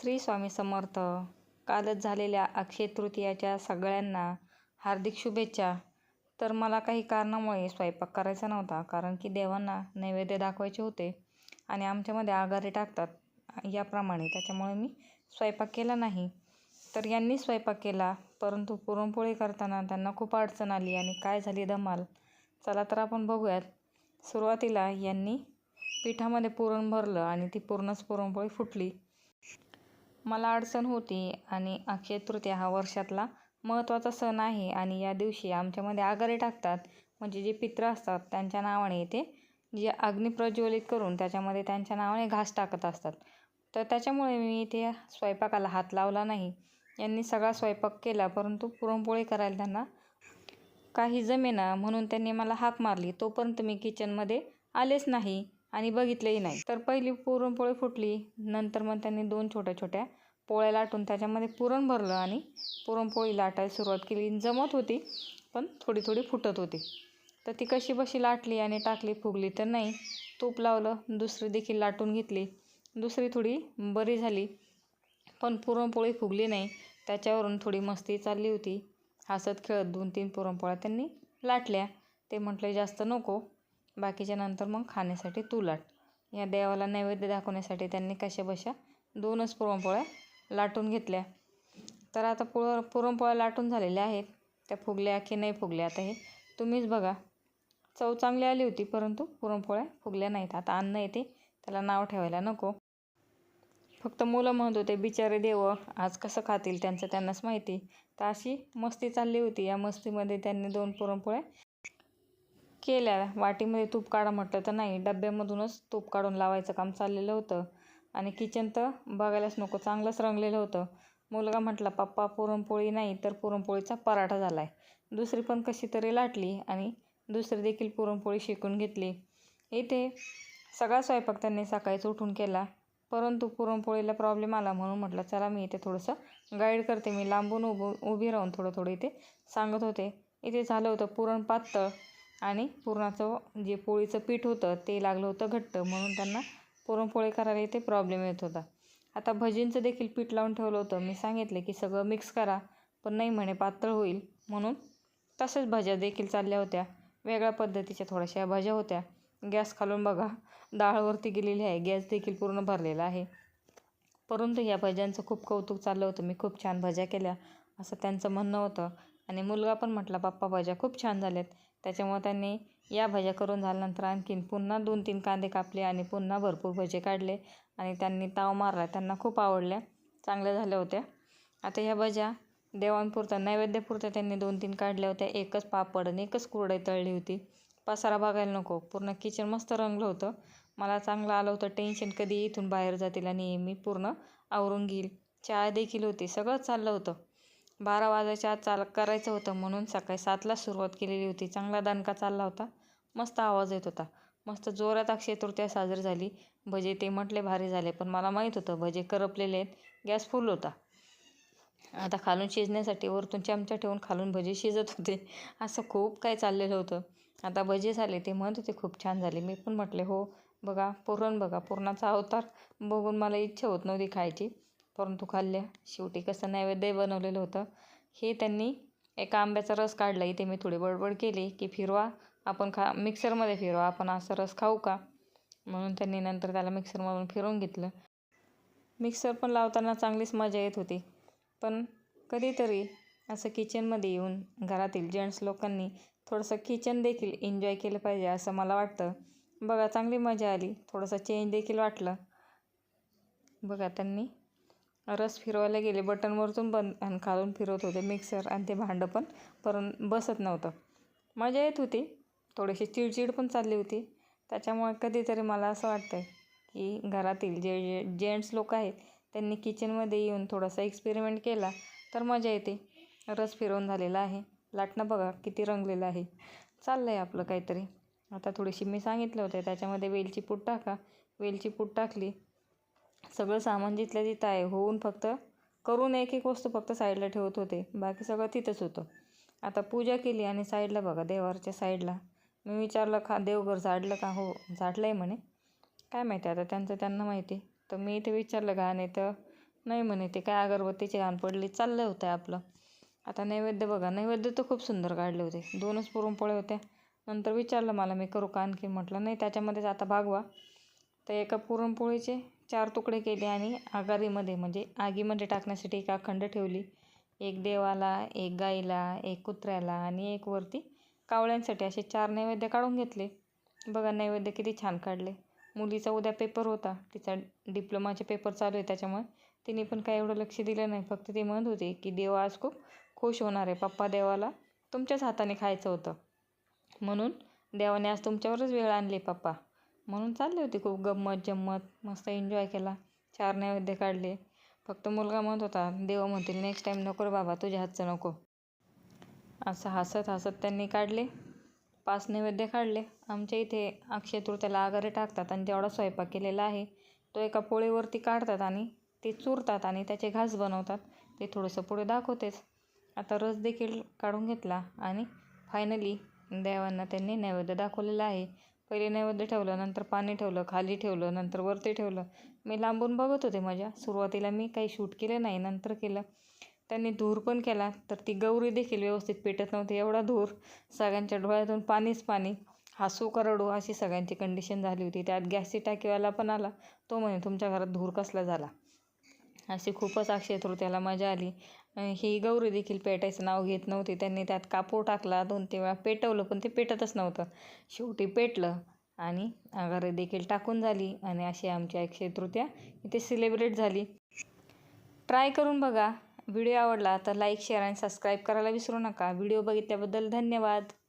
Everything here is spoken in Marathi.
श्री स्वामी समर्थ. कालच झालेल्या अक्षय तृतीयाच्या सगळ्यांना हार्दिक शुभेच्छा. तर मला काही कारणामुळे स्वयंपाक करायचा नव्हता कारण की देवांना नैवेद्य दाखवायचे होते आणि आमच्यामध्ये आघारी टाकतात. याप्रमाणे त्याच्यामुळे मी स्वयंपाक केला नाही. तर यांनी स्वयंपाक केला परंतु पुरणपोळी करताना त्यांना खूप अडचण आली आणि काय झाली धमाल. चला तर आपण बघूयात. सुरुवातीला यांनी पिठामध्ये पुरण भरलं आणि ती पूर्णच पुरणपोळी फुटली. मला अडचण होती आणि अक्षय तृतीया हा वर्षातला महत्त्वाचा सण आहे आणि या दिवशी आमच्यामध्ये आगारे टाकतात. म्हणजे जे पित्र असतात त्यांच्या नावाने ते जे अग्नी प्रज्वलित करून त्याच्यामध्ये त्यांच्या नावाने घास टाकत असतात. तर त्याच्यामुळे मी इथे स्वयंपाकाला हात लावला नाही. यांनी सगळा स्वयंपाक केला परंतु पुरणपोळी करायला त्यांना काही जमेना म्हणून त्यांनी मला हाक मारली. तोपर्यंत मी किचनमध्ये आलेच नाही. आणि बघितलेही नाही. तर पहिली पुरणपोळी फुटली नंतर मग त्यांनी दोन छोट्या छोट्या पोळ्या लाटून त्याच्यामध्ये पुरण भरलं आणि पुरणपोळी लाटायला सुरुवात केली. जमत होती पण थोडी थोडी फुटत होती. तर ती कशी बशी लाटली आणि टाकली फुगली तर नाही. तूप लावलं दुसरी देखील लाटून घेतली. दुसरी थोडी बरी झाली पण पुरणपोळी फुगली नाही. त्याच्यावरून थोडी मस्ती चालली होती. हसत खेळत दोन तीन पुरणपोळ्या त्यांनी लाटल्या. ते म्हटले जास्त नको. बाकीच्या नंतर मग खाण्यासाठी तू लाट या देवाला नैवेद्य दाखवण्यासाठी त्यांनी कशा बशा दोनच पुरणपोळ्या लाटून घेतल्या. तर आता पुर पुरणपोळ्या लाटून झालेल्या आहेत. त्या फुगल्या की नाही फुगल्या आता हे तुम्हीच बघा. चव चांगली आली होती परंतु पुरणपोळ्या फुगल्या नाहीत. आता अन्न येते त्याला नाव ठेवायला नको. फक्त मुलं म्हणत होते बिचारे देव आज कसं खातील त्यांचं त्यांनाच माहिती. तर अशी मस्ती चालली होती. या मस्तीमध्ये त्यांनी दोन पुरणपोळ्या केल्या. वाटीमध्ये तूप काढा म्हटलं तर नाही डब्यामधूनच तूप काढून लावायचं काम चाललेलं होतं. आणि किचन तर बघायलाच नको चांगलंच रंगलेलं होतं. मुलगा म्हटला पप्पा पुरणपोळी नाही तर पुरणपोळीचा पराठा झाला आहे दुसरी पण कशी तरी लाटली आणि दुसरी देखील पुरणपोळी शिकून घेतली. इथे सगळा स्वयंपाक त्यांनी सकाळीच उठून केला. परंतु पुरणपोळीला प्रॉब्लेम आला म्हणून म्हटलं चला मी इथे थोडंसं गाईड करते. मी लांबून उभं उभी राहून थोडं थोडं इथे सांगत होते. इथे झालं होतं पुरण पातळ. आणि पुरणाचं जे पोळीचं पीठ होतं ते लागलं होतं घट्ट. म्हणून त्यांना पुरणपोळी करायला इथे प्रॉब्लेम येत होता. आता भजींचं देखील पीठ लावून ठेवलं होतं. मी सांगितलं की सगळं मिक्स करा पण नाही म्हणे पातळ होईल. म्हणून तसेच भज्या देखील चालल्या होत्या. वेगळ्या पद्धतीच्या थोड्याशा भज्या होत्या. गॅस खालून बघा डाळवरती गेलेली आहे. गॅस देखील पूर्ण भरलेला आहे. परंतु या भज्यांचं खूप कौतुक चाललं होतं. मी खूप छान भज्या केल्या असं त्यांचं म्हणणं होतं. आणि मुलगा पण म्हटला पप्पा भज्या खूप छान झाल्यात. त्याच्यामुळं त्यांनी या भज्या करून झाल्यानंतर आणखीन पुन्हा दोन तीन कांदे कापले आणि पुन्हा भरपूर भजे काढले. आणि त्यांनी ताव मारला. त्यांना खूप आवडल्या. चांगल्या झाल्या होत्या. आता ह्या भज्या देवांपुरता नैवेद्यपुरत्या त्यांनी दोन तीन काढल्या होत्या. एकच पापड आणि एकच कुरडई तळली होती. पसारा बघायला नको. पूर्ण किचन मस्त रंगलं होतं. मला चांगलं आलं होतं टेन्शन. कधी इथून बाहेर जातील आणि मी पूर्ण आवरून घेईल. चहा देखील होती. सगळंच चाललं होतं. बारा वाजायच्या आत चाल करायचं होतं म्हणून सकाळी सातलाच सुरुवात केलेली होती. चांगला दणका चालला होता. मस्त आवाज येत होता. मस्त जोरात अक्षय तृतीया साजरी झाली. भजे ते म्हटले भारी झाले पण मला माहीत होतं भजे करपलेले आहेत. गॅस फुल होता. आता खालून शिजण्यासाठी वरतून चमचा ठेवून खालून भजे शिजत होते. असं खूप काय चाललेलं होतं. आता भजे झाले ते म्हणत होते खूप छान झाले. मी पण म्हटले हो बघा पुरण बघा पुरणाचा अवतार बघून मला इच्छा होत नव्हती खायची. परंतु खाल्ल्या शेवटी कसं नैवेद्य बनवलेलं होतं हे त्यांनी एका आंब्याचा रस काढला. इथे मी थोडी बडबड केली की फिरवा आपण खा मिक्सरमध्ये फिरवा आपण असा रस खाऊ का? म्हणून त्यांनी नंतर त्याला मिक्सरमधून फिरवून घेतलं. मिक्सर पण लावताना चांगलीच मजा येत होती. पण कधीतरी असं किचनमध्ये येऊन घरातील जेंट्स लोकांनी थोडंसं किचन देखील एन्जॉय केलं पाहिजे असं मला वाटतं. बघा चांगली मजा आली. थोडंसं चेंज देखील वाटलं. बघा त्यांनी रस फिरवायला गेले बटनवरतून बंद आणि खालून फिरवत होते मिक्सर आणि ते भांडं पण परत बसत नव्हतं. मजा येत होती. थोडीशी चिडचिड पण चालली होती. त्याच्यामुळे कधीतरी मला असं वाटतं आहे की घरातील जे जे जेंट्स लोक आहेत त्यांनी किचनमध्ये येऊन थोडासा एक्सपेरिमेंट केला तर मजा येते. रस फिरवून झालेला आहे. लाटणं बघा किती रंगलेलं आहे. चाललं आहे आपलं काहीतरी. आता थोडीशी मी सांगितलं होतं त्याच्यामध्ये वेलची पूड टाका. वेलची पूड टाकली. सगळं सामान जिथल्या तिथं आहे होऊन फक्त करून एक एक वस्तू फक्त साईडला ठेवत होते. बाकी सगळं तिथंच होतं. आता पूजा केली आणि साईडला बघा देवाच्या साईडला. मी विचारलं खा देवघर झाडलं का? हो झाडलं आहे म्हणे. काय माहिती आता त्यांचं त्यांना माहिती. तर मी इथे विचारलं का नाही तर? नाही म्हणे ते काय अगरबत्तीची घाण पडली चाललं होतं आपलं. आता नैवेद्य बघा. नैवेद्य तर खूप सुंदर काढले होते. दोनच पुरणपोळ्या होत्या. नंतर विचारलं मला मी करू का आणखी म्हटलं नाही त्याच्यामध्येच आता भागवा. तर एका पुरणपोळीचे चार तुकडे केले आणि आगारीमध्ये म्हणजे आगीमध्ये टाकण्यासाठी एक अखंड ठेवली. एक देवाला एक गाईला एक कुत्र्याला आणि एक वरती कावळ्यांसाठी असे चार नैवेद्य काढून घेतले. बघा नैवेद्य किती छान काढले. मुलीचा उद्या पेपर होता. तिचा डिप्लोमाचे पेपर चालू आहे त्याच्यामुळे तिने पण काही एवढं लक्ष दिलं नाही. फक्त ती म्हणत होती की देव आज खूप खुश होणार आहे. पप्पा देवाला तुमच्याच हाताने खायचं होतं. म्हणून देवाने आज तुमच्यावरच वेळ आणली पप्पा. म्हणून चालली होती खूप गंमत जम्मत मस्त एन्जॉय केला. चार नैवेद्य काढले. फक्त मुलगा म्हणत होता देव म्हणतील नेक्स्ट टाईम नको रे बाबा तुझ्या हातचं नको. असं हसत हसत त्यांनी काढले. पाच नैवेद्य काढले. आमच्या इथे अक्षय तृतीयाला आगारे टाकतात आणि जेवढा स्वयंपाक केलेला आहे तो एका पोळीवरती काढतात आणि ते चुरतात आणि त्याचे घास बनवतात. ते थोडंसं पुढे दाखवतेच. आता रस देखील काढून घेतला आणि फायनली देवांना त्यांनी नैवेद्य दाखवलेला आहे. पहिले नैवेद्य ठेवलं नंतर पाणी ठेवलं खाली ठेवलं नंतर वरती ठेवलं. मी लांबून बघत होते माझ्या. सुरुवातीला मी काही शूट केलं नाही नंतर केलं. त्यांनी धूर पण केला तर ती गौरी देखील व्यवस्थित पेटत नव्हती. एवढा धूर सगळ्यांच्या डोळ्यातून पाणीच पाणी. हसू करडू अशी सगळ्यांची कंडिशन झाली होती. त्यात गॅसची टाकीवाला पण आला. तो म्हणे तुमच्या घरात धूर कसला झाला? अशी खूपच अक्षय तृतीयाला मजा आली. ही गौरी देखील पेटायचं नाव घेत नव्हती. त्यांनी त्यात कापूर टाकला. दोन तीन वेळा पेटवलं पण ते पेटतच नव्हतं. शेवटी पेटलं आणि आगारे देखील टाकून झाली आणि अशी आमची एकशे तृतीया इथे सेलिब्रेट झाली. ट्राय करून बघा. व्हिडिओ आवडला तर लाईक शेअर आणि सबस्क्राईब करायला विसरू नका. व्हिडिओ बघितल्याबद्दल धन्यवाद.